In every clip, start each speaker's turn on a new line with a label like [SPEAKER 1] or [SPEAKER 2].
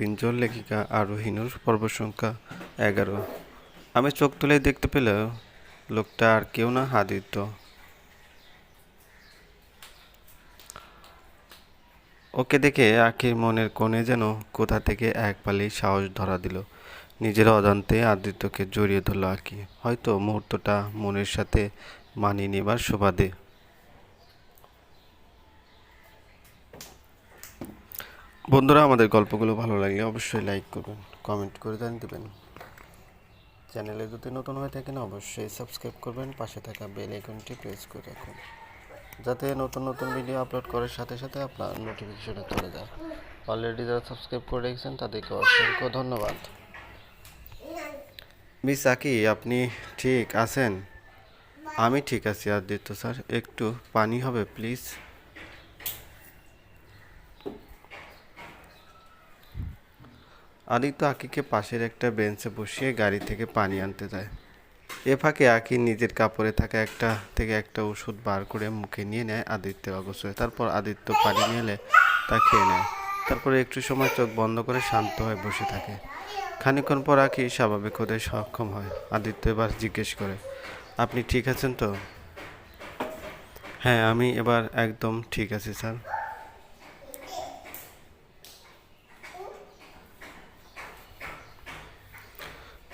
[SPEAKER 1] পিঞ্জল লেখিকা আরোহিনুর পর্ব সংখ্যা এগারো। আমি চোখ তুলে দেখতে পেলেও লোকটা আর কেউ না আদিত্য ওকে দেখে আখির মনের কোণে যেন কোথা থেকে এক পালেই সাহস ধরা দিল। নিজের অজান্তে আদিত্যকে জড়িয়ে ধরল আঁকি। হয়তো মুহূর্তটা মনের সাথে মানিয়ে নেবার সুবাদে। বন্ধুরা, আমাদের গল্পগুলো ভালো লাগলে অবশ্যই লাইক করবেন কমেন্ট করে জানিয়ে দেবেন। চ্যানেলে যদি নতুন হয়ে থাকেন, অবশ্যই সাবস্ক্রাইব করবেন, পাশে থাকা বেল আইকনটি প্রেস করে রাখুন। যাতে নতুন নতুন ভিডিও আপলোড করার সাথে সাথে আপনার নোটিফিকেশনে চলে যায়। অলরেডি যারা সাবস্ক্রাইব করে রেখেছেন, তাদেরকে অসংখ্য ধন্যবাদ। মিস আকি আপনি ঠিক আছেন? আমি ঠিক আছি, আদিত্য স্যার একটু পানি হবে প্লিজ আদিত্য আকিকে পাশের একটা বেঞ্চে বসিয়ে গাড়ি থেকে পানি আনতে যায়। এ ফাঁকে আকি নিজের কাপড়ে থাকা একটা থেকে একটা ওষুধ বার করে মুখে নিয়ে নেয় আদিত্যের অবশ্যই তারপর আদিত্য পানি নিয়ে তা খেয়ে নেয়। তারপরে একটু সময় চোখ বন্ধ করে শান্ত হয়ে বসে থাকে। খানিকক্ষণ পর আকি স্বাভাবিক হতে সক্ষম হয়। আদিত্য এবার জিজ্ঞেস করে, আপনি ঠিক আছেন তো? হ্যাঁ আমি এবার একদম ঠিক আছি, স্যার।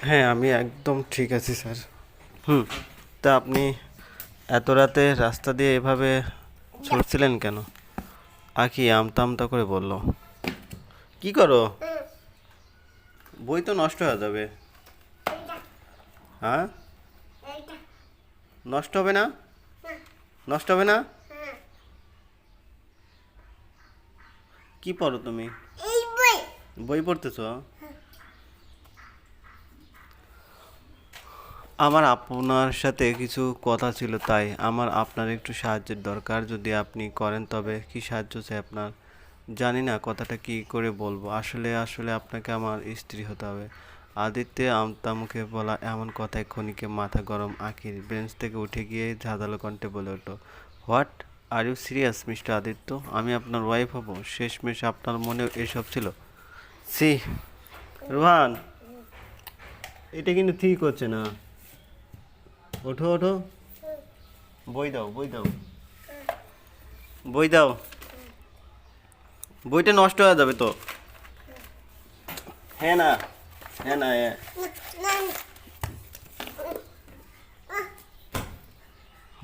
[SPEAKER 1] হ্যাঁ আমি একদম ঠিক আছি স্যার। হুম। তা আপনি এত রাতে রাস্তা দিয়ে এভাবে ছুটছিলেন কেন? আকি আমতা আমতা করে বলল। কি করো? বই তো নষ্ট হয়ে যাবে। হ্যাঁ? নষ্ট হবে না? নষ্ট হবে না? কি পড়ো তুমি?
[SPEAKER 2] বই।
[SPEAKER 1] বই পড়তেছ? আমার আপনার সাথে কিছু কথা ছিল, তাই আমার আপনার একটু সাহায্যের দরকার। যদি আপনি করেন, তবে কি সাহায্য চাই আপনার? জানি না কথাটা কি করে বলব। আসলে আসলে আপনাকে আমার স্ত্রী হতে হবে। আদিত্য আমতা মুখে বলা এমন কথায় ক্ষণিকে মাথা গরম আখির বেঞ্চ থেকে উঠে গিয়ে ঝাঁধালো কণ্ঠে বলে উঠল, what? Are you serious, mister Aditya? আমি আপনার ওয়াইফ হব। শেষমেশ আপনার মনেও এসব ছিল? সি রোহান, এটা কিন্তু ঠিক হচ্ছে না। ওঠো ওঠো। বই দাও বই দাও। বই দাও। বইটা নষ্ট হয়ে যাবে তো। হ্যাঁ না হ্যাঁ না হ্যাঁ।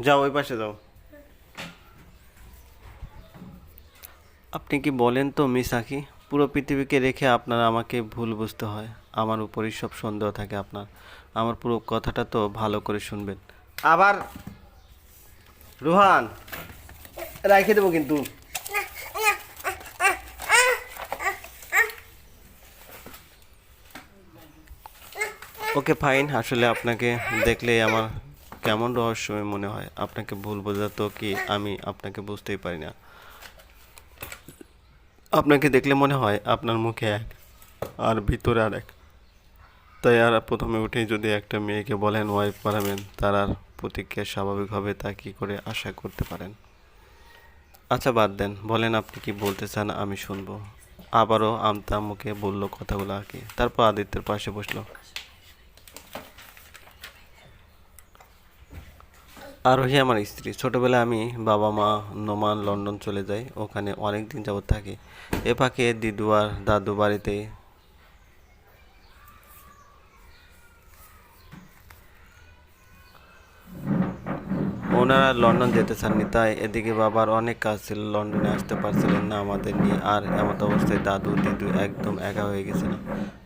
[SPEAKER 1] যাও, ওই পাশে যাও। আপনি কি বলেন তো মিস আকি পুরো পৃথিবীকে রেখে আপনার আমাকে ভুল বুঝতে হয়। আমার উপরই সব সন্দেহ থাকে আপনার। আমার পুরো কথাটা তো ভালো করে শুনবেন। আবার রোহান রাখে দেবো কিন্তু। Okay fine. আসলে আপনাকে দেখলে আমার কেমন রহস্যময় মনে হয়। আপনাকে ভুল বোঝাতো কি আমি আপনাকে বুঝতেই পারি না। আপনাকে দেখলে মনে হয় আপনার মুখে এক আর ভিতরে আর এক। তাই আর প্রথমে উঠেই যদি একটা মেয়েকে বলেন ওয়াইফ বানাবেন, তার আর প্রতিক্রিয়া স্বাভাবিক হবে তা কী করে আশা করতে পারেন? আচ্ছা বাদ দেন। বলেন আপনি কি বলতে চান, আমি শুনব। আবারও আমতা মুখে বলল কথাগুলো আগে তারপর আদিত্যের পাশে বসল। আরোহী আমার স্ত্রী, ছোটবেলায় আমি বাবা মা নোমান লন্ডন চলে যাই, ওখানে অনেক দিন যাবত থাকি। এ ফাঁকে দিদু আর দাদু বাড়িতে ওনারা লন্ডন যেতে চাননি, তাই এদিকে বাবার অনেক কাজ ছিল, লন্ডনে আসতে পারছিলেন না আমাদের নিয়ে, আর এমত অবস্থায় দাদু, দিদু একদম একা হয়ে গেছিল।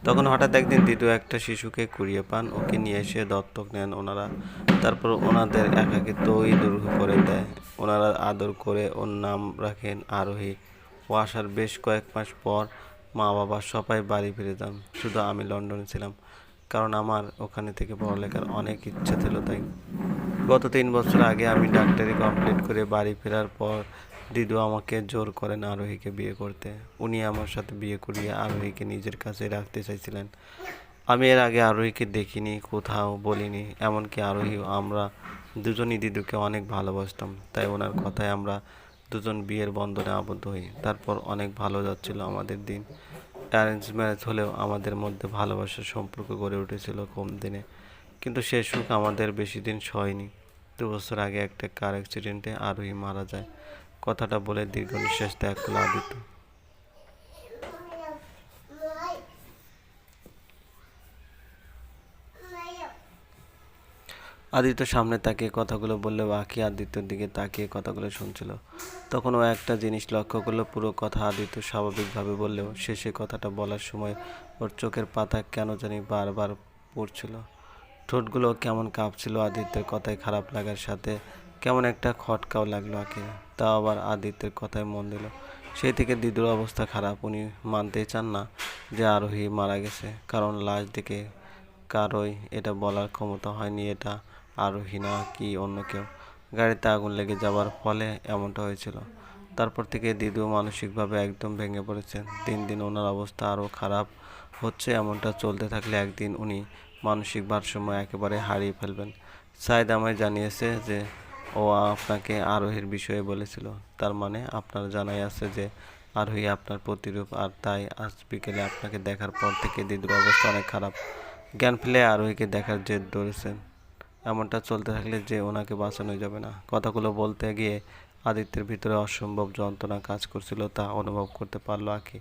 [SPEAKER 1] তখন হঠাৎ একদিন দিদু একটা শিশুকে কুড়িয়ে পান, ওকে নিয়ে এসে দত্তক নেন ওনারা। তারপর ওনাদের একাকে একাকিত্বই দূর করে দেয়। ওনারা আদর করে ওর নাম রাখেন আরোহী। ও আসার বেশ কয়েক মাস পর মা বাবা সবাই বাড়ি ফিরে যান। শুধু আমি লন্ডনে ছিলাম, কারণ আমার ওখানে থেকে পড়ালেখার অনেক ইচ্ছা ছিল তাই। গত তিন বছর আগে আমি ডাক্তারি কমপ্লিট করে বাড়ি ফেরার পর দিদু আমাকে জোর করেন আরোহীকে বিয়ে করতে। উনি আমার সাথে বিয়ে করিয়ে আরোহীকে নিজের কাছে রাখতে চাইছিলেন। আমি এর আগে আরোহীকে দেখিনি, কোথাও বলিনি। এমনকি আরোহী আমরা দুজনই দিদুকে অনেক ভালোবাসতাম, তাই ওনার কথায় আমরা দুজন বিয়ের বন্ধনে আবদ্ধ হই। তারপর অনেক ভালো যাচ্ছিল আমাদের দিন। অ্যারেঞ্জ ম্যারেজ হলেও আমাদের মধ্যে ভালোবাসার সম্পর্ক গড়ে উঠেছিল কম দিনে। কিন্তু সে সুখ আমাদের বেশি দিন সয়নি দু বছর আগে একটা কার অ্যাক্সিডেন্টে আরোহী মারা যায়। কথাটা বলে দীর্ঘ নিঃশ্বাস ত্যাগ করল আদিত্য। আদিত্য সামনে তাকিয়ে কথাগুলো বললেও বাকি আদিত্যর দিকে তাকিয়ে কথাগুলো শুনছিল। তখন ও একটা জিনিস লক্ষ্য করল, পুরো কথা আদিত্য স্বাভাবিকভাবে বললেও শেষে কথাটা বলার সময় ওর চোখের পাতা কেন জানি বারবার পড়ছিল। ঠোঁটগুলো কেমন কাঁপছিল আদিত্যের কথায় খারাপ লাগার সাথে, কেমন একটা খটকাও লাগল আঁকে, তাও আবার আদিত্যের কথায় মন দিল। সেই থেকে দিদুর অবস্থা খারাপ, উনি মানতেই চান না যে আরোহী মারা গেছে, কারণ লাশ দেখে কারোই এটা বলার ক্ষমতা হয়নি, এটা আরোহী না কি অন্য কেউ। গাড়িতে আগুন লেগে যাওয়ার ফলে এমনটা হয়েছিল। তারপর থেকে দিদু মানসিকভাবে একদম ভেঙে পড়েছেন। দিন দিন ওনার অবস্থা আরও খারাপ হচ্ছে, এমনটা চলতে থাকলে একদিন উনি মানসিক ভারসাম্য একেবারে হারিয়ে ফেলবেন। সাইদ আমায় জানিয়েছে যে, ও আপনাকে আরোহীর বিষয়ে বলেছিল। তার মানে আপনার জানাই আছে যে, আরোহী আপনার প্রতিরূপ আর তাই আজ বিকেলে আপনাকে দেখার পর থেকে দিদুর অবস্থা অনেক খারাপ। জ্ঞান ফেলে আরোহীকে দেখার জেদ ধরেছেন। এমনটা চলতে থাকলে যে ওনাকে বাঁচানো যাবে না। কথাগুলো বলতে গিয়ে আদিত্যের ভিতরে অসম্ভব যন্ত্রণা কাজ করছিল তা অনুভব করতে পারল আকি।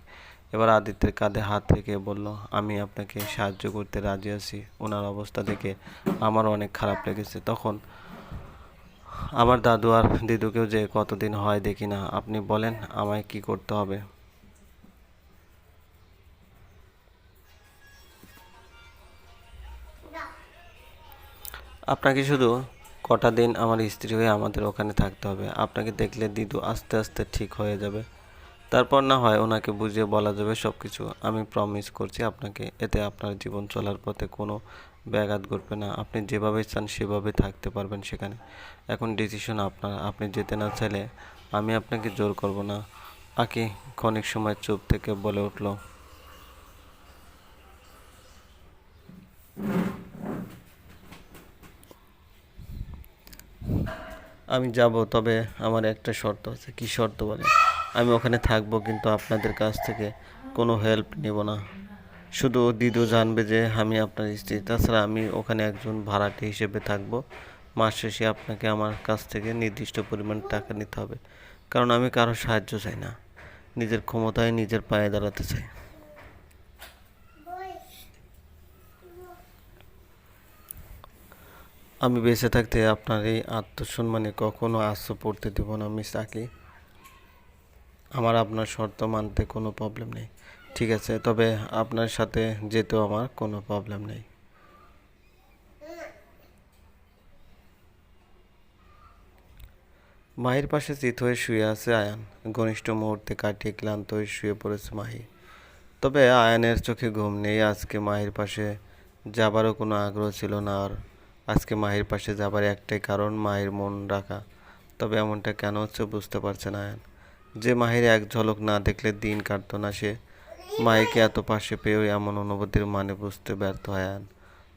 [SPEAKER 1] এবার আদিত্যের কাঁধে হাত রেখে বলল, আমি আপনাকে সাহায্য করতে রাজি আছি। ওনার অবস্থা দেখে আমার অনেক খারাপ লেগেছে। তখন আমার দাদু আর দিদুকেও যে কতদিন হয় দেখি না। আপনি বলেন, আমায় কি করতে হবে? আপনাকে শুধু কটা দিন আমার স্ত্রী হয়ে আমাদের ওখানে থাকতে হবে। আপনাকে দেখলে দিদু আস্তে আস্তে ঠিক হয়ে যাবে। তারপর না হয় ওনাকে বুঝিয়ে বলা যাবে সব কিছু আমি প্রমিস করছি আপনাকে, এতে আপনার জীবন চলার পথে কোনো ব্যাঘাত ঘটবে না। আপনি যেভাবে চান সেভাবে থাকতে পারবেন সেখানে। এখন ডিসিশন আপনার। আপনি যেতে না চাইলে আমি আপনাকে জোর করব না। আকি ক্ষণিক সময় চুপ থেকে বলে উঠল, আমি যাব, তবে আমার একটা শর্ত আছে। কি শর্ত বলে আমি ওখানে থাকব কিন্তু আপনাদের কাছ থেকে কোনো হেল্প নেব না। শুধু দিদু জানবে যে আমি আপনার স্ত্রী। তাছাড়া আমি ওখানে একজন ভাড়াটে হিসেবে থাকব। মাস শেষে আপনাকে আমার কাছ থেকে নির্দিষ্ট পরিমাণ টাকা নিতে হবে। কারণ আমি কারও সাহায্য চাই না। নিজের ক্ষমতায় নিজের পায়ে দাঁড়াতে চাই। আমি বেঁচে থাকতে আপনার এই আত্মসম্মানে কখনো আশ্রয় পড়তে দেব না, মিস আকি। আমার আপনার শর্ত মানতে কোনো প্রবলেম নেই। ঠিক আছে, তবে আপনার সাথে যেতেও আমার কোনো প্রবলেম নেই। মাহির পাশে চিত হয়ে শুয়ে আছে আয়ান। ঘনিষ্ঠ মুহূর্তে কাটিয়ে ক্লান্ত হয়ে শুয়ে পড়েছে মাহি। তবে আয়ানের চোখে ঘুম নেই, আজকে মাহির পাশে যাবারও কোনো আগ্রহ ছিল না, আর আজকে মাহির পাশে যাবার একটাই কারণ মাহির মন রাখা। তবে এমনটা কেন হচ্ছে বুঝতে পারছে না আয়ান। যে মাহির এক ঝলক না দেখলে দিন কাটতো না সে। মাহিকে এত পাশে পেয়েও এমন অনুভূতির মানে বুঝতে ব্যর্থ হয়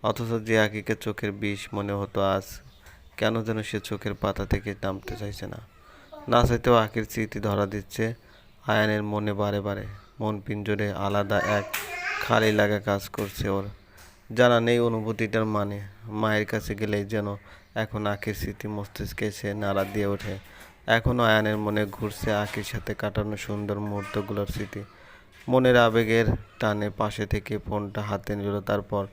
[SPEAKER 1] অথচ যে আকিকে চোখের বিষ মনে হতো আজ, কেন যেন সে চোখের পাতা থেকে নামতে চাইছে না। না চাইতেও আকির স্মৃতি ধরা দিচ্ছে আয়ানের মনে বারে বারে। মন পিঞ্জরে আলাদা এক খালি লাগা কাজ করছে ওর। জানা নেই অনুভূতিটার মানে। মায়ের কাছে গেলেই যেন এখন আখির স্মৃতি মস্তিষ্কে এসে নাড়া দিয়ে ওঠে। এখনও আয়ানের মনে ঘুরছে আখির সাথে কাটানো সুন্দর মুহূর্তগুলোর স্মৃতি। মনের আবেগের টানে পাশে থেকে ফোনটা হাতে নিল, তারপর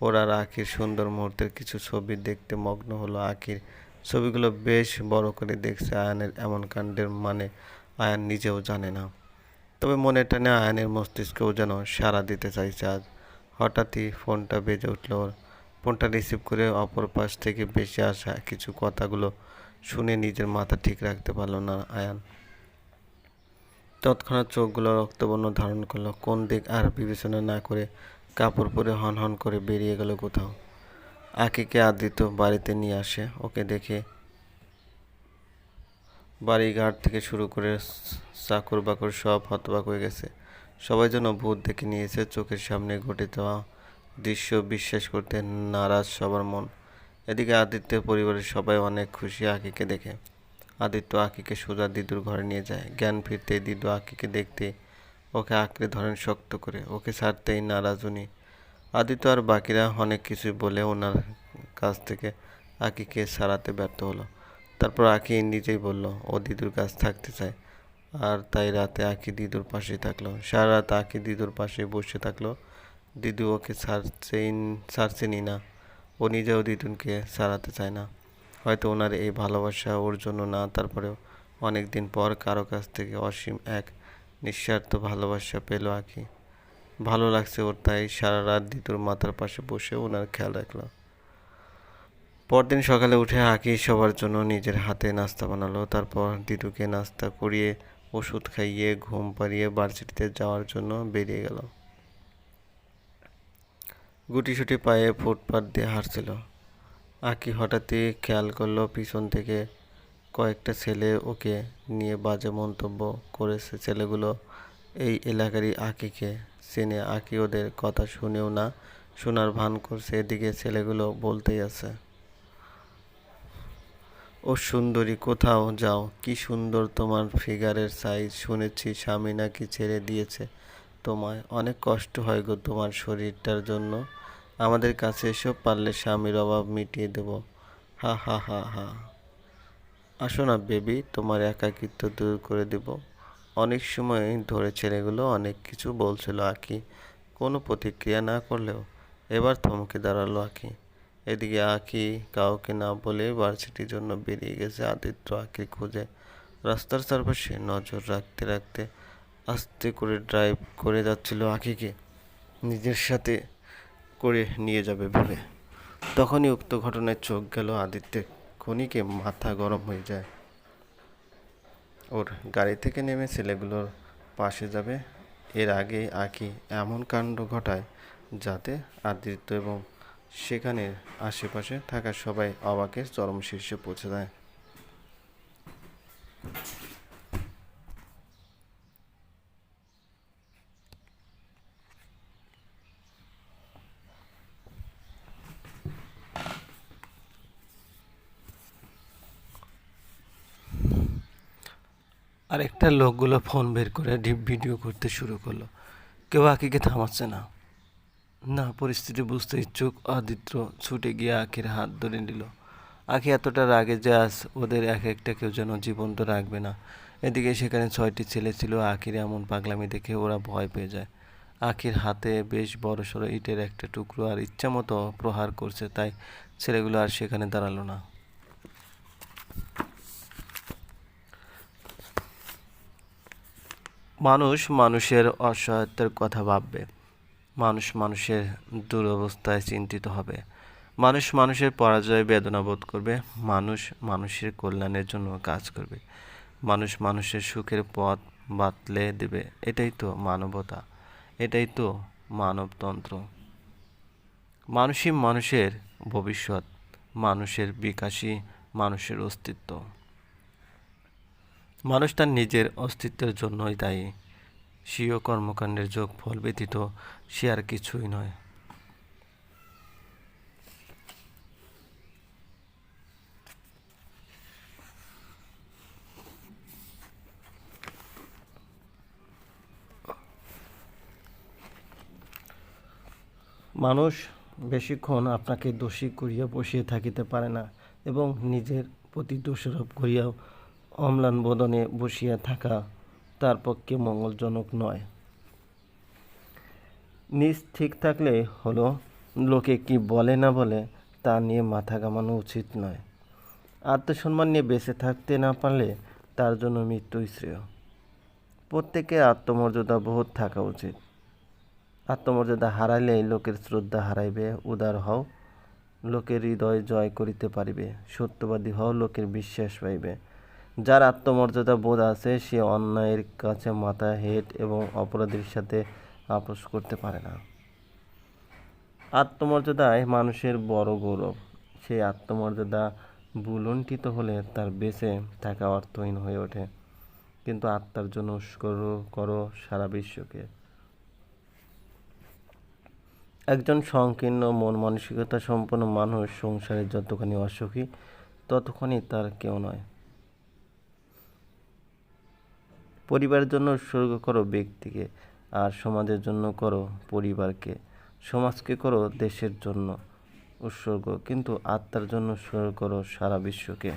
[SPEAKER 1] ওরা আখির সুন্দর মুহূর্তের কিছু ছবি দেখতে মগ্ন হলো আখির ছবিগুলো বেশ বড় করে দেখছে আয়ানের এমন কাণ্ডের মানে আয়ান নিজেও জানে না। তবে মনে টানে আয়ানের মস্তিষ্কেও যেন সাড়া দিতে চাইছে আজ। হঠাৎই ফোনটা বেজে উঠল ওর। ফোনটা রিসিভ করে অপর পাশ থেকে বেশি আসা কিছু কথাগুলো শুনে নিজের মাথা ঠিক রাখতে পারল না আয়ান। তৎক্ষণাৎ চোখগুলো রক্তবর্ণ ধারণ করল। কোন দিক আর বিবেচনা না করে কাপড় পরে হন হন করে বেরিয়ে গেল কোথাও। আকিকে আদিত্য বাড়িতে নিয়ে আসে। ওকে দেখে বাড়িঘাট থেকে শুরু করে চাকর বাকর সব হতবাক হয়ে গেছে। সবাই যেন ভূত দেখে নিয়েছে। চোখের সামনে ঘটে যাওয়া দৃশ্য বিশ্বাস করতে নারাজ সবার মন। এদিকে আদিত্যের পরিবারের সবাই অনেক খুশি আকিকে দেখে। আদিত্য আকিকে সোজা দিদুর ঘরে নিয়ে যায়। জ্ঞান ফিরতে দিদু আকিকে দেখতে ওকে আঁকড়ে ধরেন শক্ত করে। ওকে ছাড়তেই নারাজ উনি। আদিত্য আর বাকিরা অনেক কিছুই বলে ওনার কাছ থেকে আকিকে সারাতে ব্যর্থ হলো। তারপর আকি নিজেই বলল, ও দিদুর কাছ থাকতে চায়। আর তাই রাতে আঁকি দিদুর পাশেই থাকল। সারা রাত আঁকি দিদুর পাশে বসে থাকল। দিদু ওকে ছাড়ছেই ছাড়ছেনই না। ও নিজেও দিদুনকে সারাতে চায় না। হয়তো ওনার এই ভালোবাসা ওর জন্য না, তারপরেও অনেক দিন পর কারও কাছ থেকে অসীম এক নিঃস্বার্থ ভালোবাসা পেল আঁকি। ভালো লাগছে ওর, তাই সারা রাত দিদুর মাথার পাশে বসে ওনার খেয়াল রাখল। পরদিন সকালে উঠে আঁকি সবার জন্য নিজের হাতে নাস্তা বানালো। তারপর দিদুকে নাস্তা করিয়ে ওষুধ খাইয়ে, ঘুম পাড়িয়ে ভার্সিটিতে যাওয়ার জন্য বেরিয়ে গেল। গুটিসুটি পায়ে ফুটপাত দিয়ে হাঁটছিল। আঁকি হঠাৎই খেয়াল করল পিছন থেকে কয়েকটা ছেলে ওকে নিয়ে বাজে মন্তব্য করেছে ছেলেগুলো। এই এলাকারই আঁকিকে চেনে আঁকি ওদের কথা শুনেও না, শোনার ভান করছে এদিকে ছেলেগুলো বলতেই আছে। ও সুন্দরী, কোথাও যাও, কি সুন্দর তোমার ফিগারের সাইজ শুনেছি, স্বামী নাকি ছেড়ে দিয়েছে। তোমায়। অনেক কষ্ট হয় গো তোমার শরীরটার জন্য। আমাদের কাছে এসব পারলে স্বামীর অভাব মিটিয়ে দেব। হা হা হা হা। আসো না বেবি, তোমার একাকিত্ব দূর করে দেব। অনেক সময় ধরে ছেলেগুলো অনেক কিছু বলছিল আঁকি। কোনো প্রতিক্রিয়া না করলেও এবার থমকে দাঁড়াল আঁকি। এদিকে আঁকি কাউকে না বলে ভার্সিটির জন্য বেরিয়ে গেছে আদিত্য আঁকি খুঁজে। রাস্তার চারপাশে নজর রাখতে রাখতে আস্তে করে ড্রাইভ করে যাচ্ছিল আঁকিকে নিজের সাথে করে নিয়ে যাবে ভেবে। তখনই উক্ত ঘটনায় চোখ গেল আদিত্যের। খনিকে মাথা গরম হয়ে যায়। ওর গাড়ি থেকে নেমে ছেলেগুলোর পাশে যাবে। এর আগে আঁকি এমন কাণ্ড ঘটায় যাতে আদিত্য এবং সেখানের আশেপাশে থাকা সবাই অবাকের চরম শীর্ষে পৌঁছে দেয় আরেকটা লোকগুলো ফোন বের করে ডিপ ভিডিও করতে শুরু করল। কেউ আকিকে থামাচ্ছে না। না, পরিস্থিতি বুঝতে ইচ্ছুক আদিত্য ছুটে গিয়ে আখির হাত ধরে নিল। আখি এতটা রাগে যে আজ ওদের এক একটা কেউ যেন জীবন্ত রাখবে না। এদিকে সেখানে ছয়টি ছেলে ছিল আখির এমন পাগলামি দেখে ওরা ভয় পেয়ে যায়। আখির হাতে বেশ বড় সড়ো ইটের একটা টুকরো আর ইচ্ছা মতো প্রহার করছে, তাই ছেলেগুলো আর সেখানে দাঁড়াল না। মানুষ মানুষের অসহায়তার কথা ভাববে। মানুষ মানুষের দুরবস্থায় চিন্তিত হবে। মানুষ মানুষের পরাজয়ে বেদনা বোধ করবে। মানুষ মানুষের কল্যাণের জন্য কাজ করবে। মানুষ মানুষের সুখের পথ বাতলে দেবে। এটাই তো মানবতা। এটাই তো মানবতন্ত্র। মানুষই মানুষের ভবিষ্যৎ। মানুষের বিকাশই মানুষের অস্তিত্ব। মানুষ তার নিজের অস্তিত্বের জন্যই দায়ী। স্বীয় কর্মকাণ্ডের যোগ ফল ব্যতীত সে আর কিছুই নয়। মানুষ বেশিক্ষণ আপনাকে দোষী করিয়া বসিয়ে থাকিতে পারে না এবং নিজের প্রতি দোষারোপ করিয়াও অম্লান বদনে বসিয়া থাকা তার পক্ষে মঙ্গলজনক নয়। নিজ ঠিক থাকলে হলো, লোকে কি বলে না বলে তা নিয়ে মাথা ঘামানো উচিত নয়। আত্মসম্মান নিয়ে বেঁচে থাকতে না পারলে তার জন্য মৃত্যুই শ্রেয়। প্রত্যেকের আত্মমর্যাদা বহুত থাকা উচিত। আত্মমর্যাদা হারাইলেই লোকের শ্রদ্ধা হারাইবে, উদার হও, লোকের হৃদয় জয় করিতে পারিবে, সত্যবাদী হও, লোকের বিশ্বাস পাইবে। যার আত্মমর্যাদা বোধ আছে, সে অন্যায়ের কাছে মাথা হেট এবং অপরাধীর সাথে আপোষ করতে পারে না। আত্মমর্যাদায় মানুষের বড় গৌরব। সেই আত্মমর্যাদা বুলন্টিত হলে তার বেঁচে থাকা অর্থহীন হয়ে ওঠে। কিন্তু আত্মার জন্য উস্কর করো সারা বিশ্বকে। একজন সংকীর্ণ, মন মানসিকতা সম্পন্ন মানুষ সংসারে যতখানি অসুখী, ততখানি তার কেউ নয়। পরিবারের জন্য উৎসর্গ করো ব্যক্তিকে আর সমাজের জন্য করো পরিবারকে। সমাজকে করো দেশের জন্য উৎসর্গ, কিন্তু আত্মার জন্য উৎসর্গ করো সারা বিশ্বকে।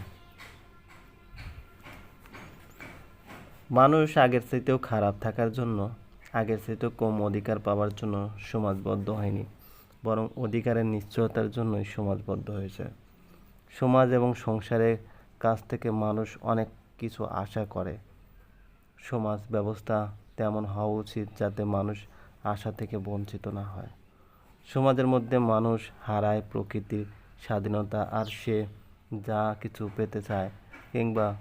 [SPEAKER 1] মানুষ আগের চাইতেও খারাপ থাকার জন্য, আগের চাইতেও কম অধিকার পাওয়ার জন্য সমাজবদ্ধ হয়নি, বরং অধিকারের নিশ্চয়তার জন্যই সমাজবদ্ধ হয়েছে। সমাজ এবং সংসারের কাছ থেকে মানুষ অনেক কিছু আশা করে সমাজ ব্যবস্থা তেমন হওয়া উচিত যাতে মানুষ আশা থেকে বঞ্চিত না হয়। সমাজের মধ্যে মানুষ হারায় প্রকৃতির স্বাধীনতা আর সে যা কিছু পেতে চায় কিংবা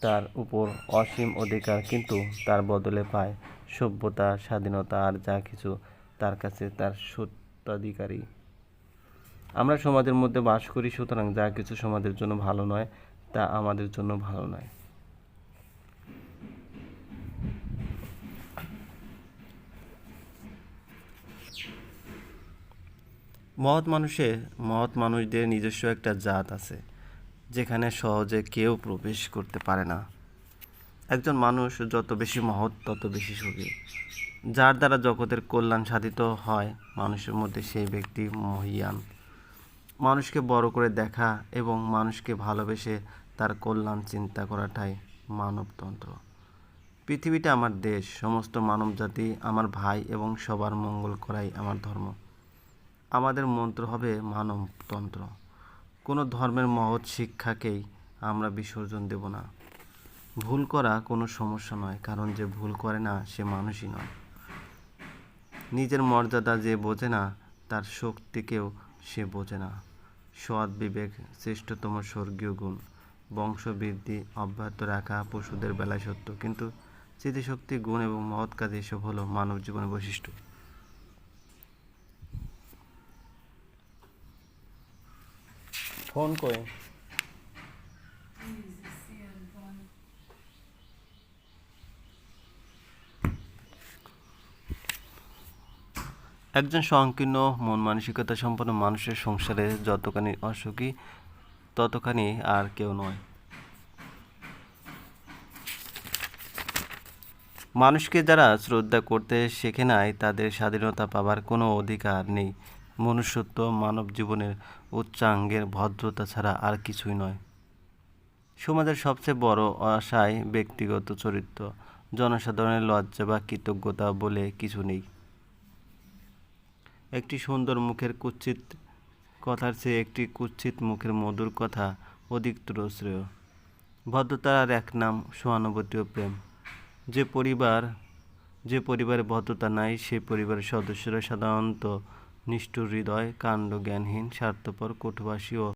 [SPEAKER 1] তার উপর অসীম অধিকার কিন্তু তার বদলে পায়। সভ্যতা, স্বাধীনতা আর যা কিছু তার কাছে তার সত্যাধিকারী আমরা সমাজের মধ্যে বাস করি সুতরাং যা কিছু সমাজের জন্য ভালো নয়, তা আমাদের জন্য ভালো নয়। মহৎ মানুষের মহৎ মানুষদের নিজস্ব একটা জাত আছে, যেখানে সহজে কেউ প্রবেশ করতে পারে না। একজন মানুষ যত বেশি মহৎ, তত বেশি সুখী। যার দ্বারা জগতের কল্যাণ সাধিত হয়, মানুষের মধ্যে সেই ব্যক্তি মহিয়ান। মানুষকে বড় করে দেখা এবং মানুষকে ভালোবেসে তার কল্যাণ চিন্তা করাটাই মানবতন্ত্র। পৃথিবীটা আমার দেশ, সমস্ত মানবজাতি আমার ভাই এবং সবার মঙ্গল করাই আমার ধর্ম। আমাদের মন্ত্র হবে মানবতন্ত্র। কোনো ধর্মের মহৎ শিক্ষাকেই আমরা বিসর্জন দেব না। ভুল করা কোনো সমস্যা নয়, কারণ যে ভুল করে না, সে মানুষই নয়। নিজের মর্যাদা যে বোঝে না, তার শক্তিকেও সে বোঝে না। সৎ বিবেক, শ্রেষ্ঠতম স্বর্গীয় গুণ, বংশবৃদ্ধি, অব্যাহত রাখা পশুদের বেলায় সত্য। কিন্তু স্মৃতিশক্তি, গুণ এবং মহৎ কাজ এসব হলো মানব জীবনের বৈশিষ্ট্য। ফোন করে একজন সংকীর্ণ, মন মানসিকতা সম্পন্ন মানুষের সংসারে যতখানি অসুখী, ততখানি আর কেউ নয়। মানুষকে যারা শ্রদ্ধা করতে শেখে নাই, তাদের স্বাধীনতা পাবার কোনো অধিকার নেই। মনুষ্যত্ব মানব জীবনের উচ্চাঙ্গের ভদ্রতা ছাড়া আর কিছুই নয়। সমাজের সবচেয়ে বড় আশায় ব্যক্তিগত চরিত্র, জনসাধারণের লজ্জা বা কৃতজ্ঞতা বলে কিছু নেই। একটি সুন্দর মুখের কুৎসিত কথার চেয়ে একটি কুৎসিত মুখের মধুর কথা অধিকতর শ্রেয়। ভদ্রতার এক নাম সহানুভূতি ও প্রেম। যে পরিবার, যে পরিবারে ভদ্রতা নাই সেই পরিবারের সদস্যরা সাধারণত নিষ্ঠুর হৃদয় কাণ্ড জ্ঞানহীন স্বার্থপর কটুভাষী ও